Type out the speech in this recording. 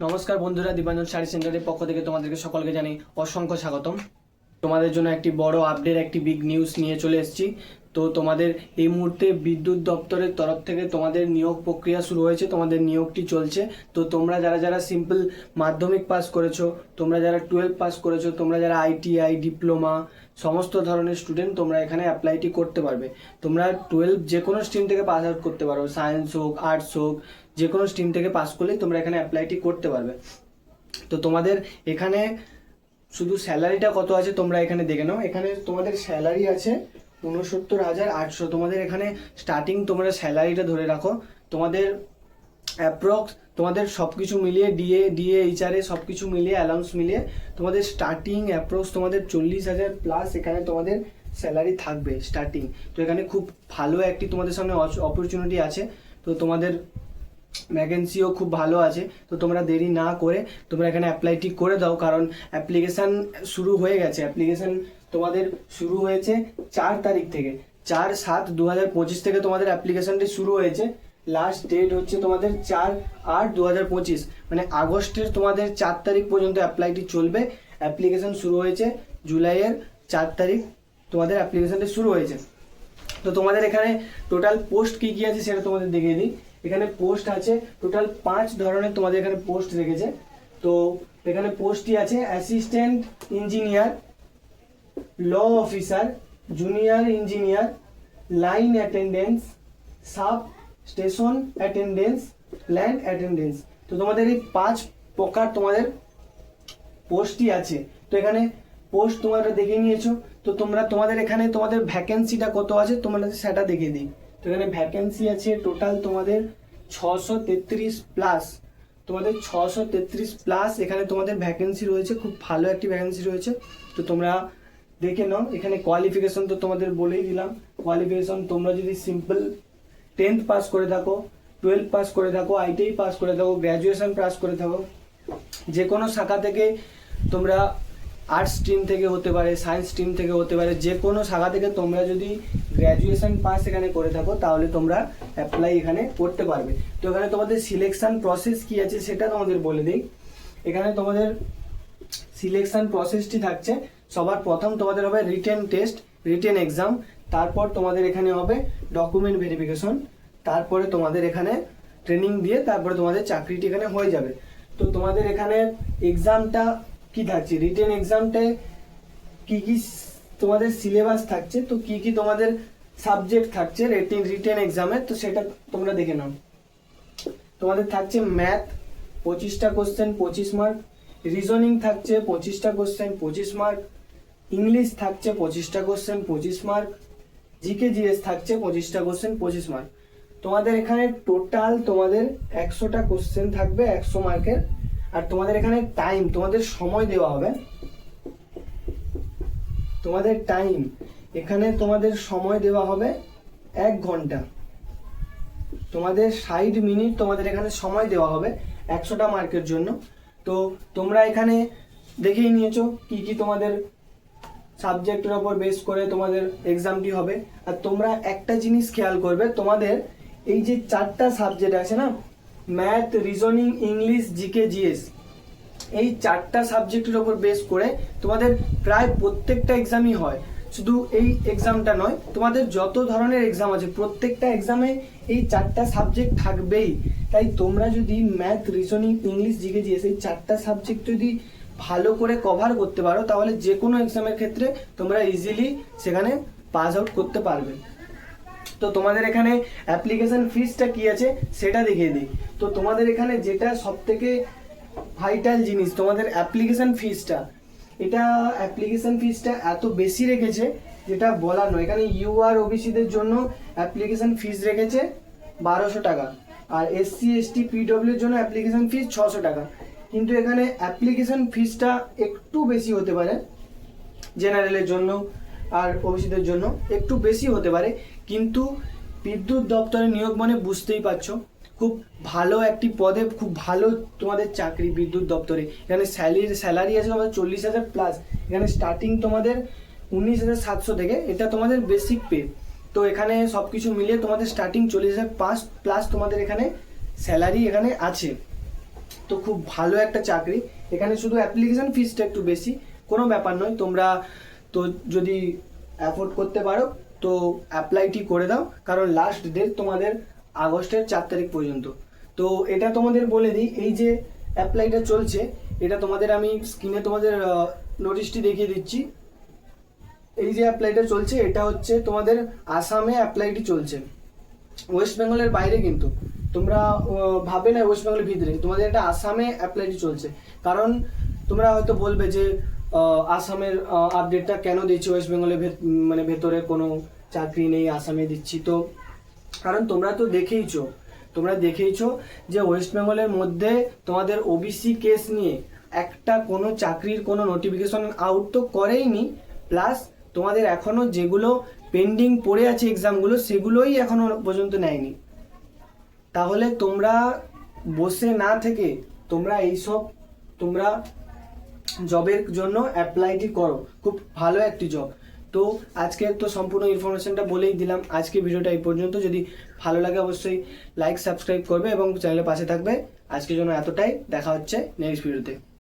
নমস্কার বন্ধুরা, দীপাঞ্জন শাড়ি সেন্টারের পক্ষ থেকে তোমাদেরকে সকলকে জানাই অসংখ্য স্বাগতম। তোমাদের জন্য একটি বড় আপডেট একটি বিগ নিউজ নিয়ে চলে এসেছি। তো তোমাদের এই মুহূর্তে বিদ্যুৎ দপ্তরের তরফ থেকে তোমাদের নিয়োগ প্রক্রিয়া শুরু হয়েছে, তোমাদের নিয়োগটি চলছে। তো তোমরা যারা যারা সিম্পল মাধ্যমিক পাস করেছ, তোমরা যারা টুয়েলভ পাস করেছ, তোমরা যারা আইটিআই ডিপ্লোমা সমস্ত ধরনের স্টুডেন্ট তোমরা এখানে অ্যাপ্লাইটি করতে পারবে। তোমরা টুয়েলভ যে কোনো স্ট্রিম থেকে পাস আউট করতে পারো সায়েন্স হোক আর্টস হোক যে কোনো স্ট্রিম থেকে পাস করলেই তোমরা এখানে অ্যাপ্লাইটি করতে পারবে। তো তোমাদের এখানে শুধু স্যালারিটা কত আছে তোমরা এখানে দেখে নাও। এখানে তোমাদের স্যালারি আছে উনসত্তর হাজার আটশো। তোমাদের এখানে স্টার্টিং তোমরা স্যালারিটা ধরে রাখো। তোমাদের অ্যাপ্রক্স তোমাদের সব কিছু মিলিয়ে ডিএ ডিএ এইচআরএ সব কিছু মিলিয়ে অ্যালাউন্স মিলিয়ে তোমাদের স্টার্টিং অ্যাপ্রক্স তোমাদের চল্লিশ হাজার প্লাস এখানে তোমাদের স্যালারি থাকবে স্টার্টিং তো এখানে খুব ভালো একটি তোমাদের সামনে অপরচুনিটি আছে। তো তোমাদের ভ্যাকেন্সিও খুব ভালো আছে, তো তোমরা দেরি না করে তোমরা এখানে অ্যাপ্লাইটি করে দাও, কারণ অ্যাপ্লিকেশান শুরু হয়ে গেছে। অ্যাপ্লিকেশান তোমাদের শুরু হয়েছে চার তারিখ থেকে। চার সাত দু হাজার পঁচিশ থেকে তোমাদের অ্যাপ্লিকেশানটি শুরু হয়েছে। লাস্ট ডেট হচ্ছে তোমাদের চার আট দু হাজার পঁচিশ। মানে আগস্টের তোমাদের চার তারিখ পর্যন্ত অ্যাপ্লাইটি চলবে। অ্যাপ্লিকেশান শুরু হয়েছে জুলাইয়ের চার তারিখ তোমাদের অ্যাপ্লিকেশানটি শুরু হয়েছে। তো তোমাদের এখানে টোটাল পোস্ট কি কি আছে সেটা তোমাদের দেখিয়ে দিই। এখানে পোস্ট আছে টোটাল পাঁচ ধরনের তোমাদের এখানে পোস্ট রেখেছে। তো এখানে পোস্টই আছে assistant engineer law officer junior engineer line attendants sub station attendants land attendants তো তোমাদের এই পাঁচ প্রকার তোমাদের পোস্টই আছে। তো এখানে পোস্ট তোমরা দেখে নিয়েছো। তো তোমরা তোমাদের এখানে তোমাদের ভ্যাকেন্সিটা কত আছে তোমাদের সেটা দেখে দিই। তো এখানে ভ্যাকেন্সি আছে টোটাল তোমাদের ছশো তেত্রিশ প্লাস তোমাদের ছশো তেত্রিশ প্লাস এখানে তোমাদের ভ্যাকেন্সি রয়েছে, খুব ভালো একটি ভ্যাকেন্সি রয়েছে। তো তোমরা দেখে নাও, এখানে কোয়ালিফিকেশন তো তোমাদের বলেই দিলাম। কোয়ালিফিকেশন তোমরা যদি সিম্পল টেন্থ পাস করে থাকো টুয়েলভ পাস করে থাকো আইটিআই পাস করে থাকো গ্র্যাজুয়েশন পাস করে থাকো যে কোনো শাখা থেকে তোমরা আর্টস স্ট্রিম থেকে হতে পারে সায়েন্স স্ট্রিম থেকে হতে পারে যে কোনো শাখা থেকে তোমরা যদি গ্র্যাজুয়েশন পাস এখানে করে থাকো, তাহলে তোমরা অ্যাপ্লাই এখানে করতে পারবে। তো এখানে তোমাদের সিলেকশন প্রসেস কি আছে সেটা তোমাদের বলে দিই। এখানে তোমাদের সিলেকশন প্রসেসটি থাকছে, সবার প্রথম তোমাদের হবে রিটেন টেস্ট রিটেন এক্সাম তারপর তোমাদের এখানে হবে ডকুমেন্ট ভেরিফিকেশন তারপরে তোমাদের এখানে ট্রেনিং দিয়ে তারপরে তোমাদের চাকরিটি এখানে হয়ে যাবে। তো তোমাদের এখানে এক্সামটা কি থাকছে? রিটেন এক্সামটায় কি কি তোমাদের সিলেবাস থাকছে? তো কি কি তোমাদের সাবজেক্ট থাকছে রিটেন রিটেন এক্সামে তো সেটা তোমরা দেখে নাও। তোমাদের থাকছে ম্যাথ পঁচিশটা কোশ্চেন পঁচিশ মার্ক রিজনিং থাকছে পঁচিশটা কোশ্চেন পঁচিশ মার্ক ইংলিশ থাকছে পঁচিশটা কোশ্চেন পঁচিশ মার্ক জিকে জিএস থাকছে পঁচিশটা কোশ্চেন পঁচিশ মার্ক তোমাদের এখানে টোটাল তোমাদের একশোটা কোশ্চেন থাকবে, একশো মার্কের আর তোমাদের এখানে টাইম তোমাদের সময় দেওয়া হবে। তোমাদের টাইম এখানে তোমাদের সময় দেওয়া হবে এক ঘণ্টা। তোমাদের ষাট মিনিট তোমাদের এখানে সময় দেওয়া হবে একশোটা মার্কের জন্য। তো তোমরা এখানে দেখেই নিয়েছো কি কি তোমাদের সাবজেক্টের ওপর বেস করে তোমাদের এক্সামটি হবে। আর তোমরা একটা জিনিস খেয়াল করবে, তোমাদের এই যে চারটা সাবজেক্ট আছে না math reasoning English GK GS এই চারটা সাবজেক্টের ওপর বেস করে তোমাদের প্রায় প্রত্যেকটা এক্সামই হয়। শুধু এই এক্সামটা নয়, তোমাদের যত ধরনের এক্সাম আছে, প্রত্যেকটা এক্সামে এই চারটা সাবজেক্ট থাকবেই। তাই তোমরা যদি math reasoning English GK GS এই চারটা সাবজেক্ট যদি ভালো করে কভার করতে পারো, তাহলে যে কোনো এক্সামের ক্ষেত্রে তোমরা ইজিলি সেখানে পাস আউট করতে পারবে। তো তোমাদের এখানে অ্যাপ্লিকেশন ফিসটা কি আছে সেটা দেখিয়ে দিই। তো তোমাদের এখানে যেটা সব থেকে ভাইটাল জিনিস, তোমাদের অ্যাপ্লিকেশন ফিসটা এটা অ্যাপ্লিকেশন ফিসটা এত বেশি রেখেছে যেটা বলার নয়। এখানে ইউআর ওবিসিদের জন্য অ্যাপ্লিকেশন ফিস রেখেছে বারোশো টাকা আর এসসি এসটি পিডব্লিউর জন্য অ্যাপ্লিকেশন ফিস ছশো টাকা। কিন্তু এখানে অ্যাপ্লিকেশন ফিসটা একটু বেশি হতে পারে জেনারেলের জন্য আর ওবিসিদের জন্য একটু বেশি হতে পারে। কিন্তু বিদ্যুৎ দপ্তরে নিয়োগ মানে বুঝতেই পারছ। খুব ভালো একটি পদে খুব ভালো তোমাদের চাকরি বিদ্যুৎ দপ্তরে। এখানে স্যালারি স্যালারি আছে তোমাদের চল্লিশ হাজার প্লাস এখানে স্টার্টিং তোমাদের উনিশ হাজার সাতশো থেকে, এটা তোমাদের বেসিক পে তো এখানে সব কিছু মিলিয়ে তোমাদের স্টার্টিং চল্লিশ হাজার পাঁচ প্লাস তোমাদের এখানে স্যালারি এখানে আছে। তো খুব ভালো একটা চাকরি। এখানে শুধু অ্যাপ্লিকেশন ফিসটা একটু বেশি, কোনো ব্যাপার নয়। তোমরা তো যদি অ্যাফোর্ড করতে পারো তো অ্যাপ্লাইটি করে দাও, কারণ লাস্ট ডেট তোমাদের আগস্টের চার তারিখ পর্যন্ত। তো এটা তোমাদের বলে দিই, এই যে অ্যাপ্লাইটা চলছে, এটা তোমাদের আমি স্ক্রিনে তোমাদের নোটিশটি দেখিয়ে দিচ্ছি। এই যে অ্যাপ্লাইটা চলছে, এটা হচ্ছে তোমাদের আসামে অ্যাপ্লাইটি চলছে। ওয়েস্ট বেঙ্গলের বাইরে কিন্তু। তোমরা ভাবে না ওয়েস্ট বেঙ্গলের ভিতরে। তোমাদের এটা আসামে অ্যাপ্লাইটি চলছে। কারণ তোমরা হয়তো বলবে যে আসামের আপডেটটা কেন দিচ্ছি ওয়েস্ট বেঙ্গলের ভেত- মানে ভেতরে কোনো চাকরি নেই, আসামে দিচ্ছি তো। কারণ তোমরা তো দেখেইছো, তোমরা দেখেইছো যে ওয়েস্ট বেঙ্গলের মধ্যে তোমাদের ওবিসি কেস নিয়ে একটা কোনো চাকরির কোনো নোটিফিকেশন আউট তো করেইনি প্লাস তোমাদের এখনও যেগুলো পেন্ডিং পড়ে আছে এক্সামগুলো সেগুলোই এখনও পর্যন্ত নেয়নি। তাহলে তোমরা বসে না থেকে তোমরা এইসব, তোমরা জবের জন্য অ্যাপ্লাইটি করো। খুব ভালো একটি জব তো আজকে তো সম্পূর্ণ ইনফরমেশনটা বলেই দিলাম। আজকে ভিডিওটা এই পর্যন্ত। যদি ভালো লাগে অবশ্যই লাইক সাবস্ক্রাইব করবে এবং চ্যানেলের পাশে থাকবে। আজকের জন্য এতটাই। দেখা হচ্ছে নেক্সট ভিডিওতে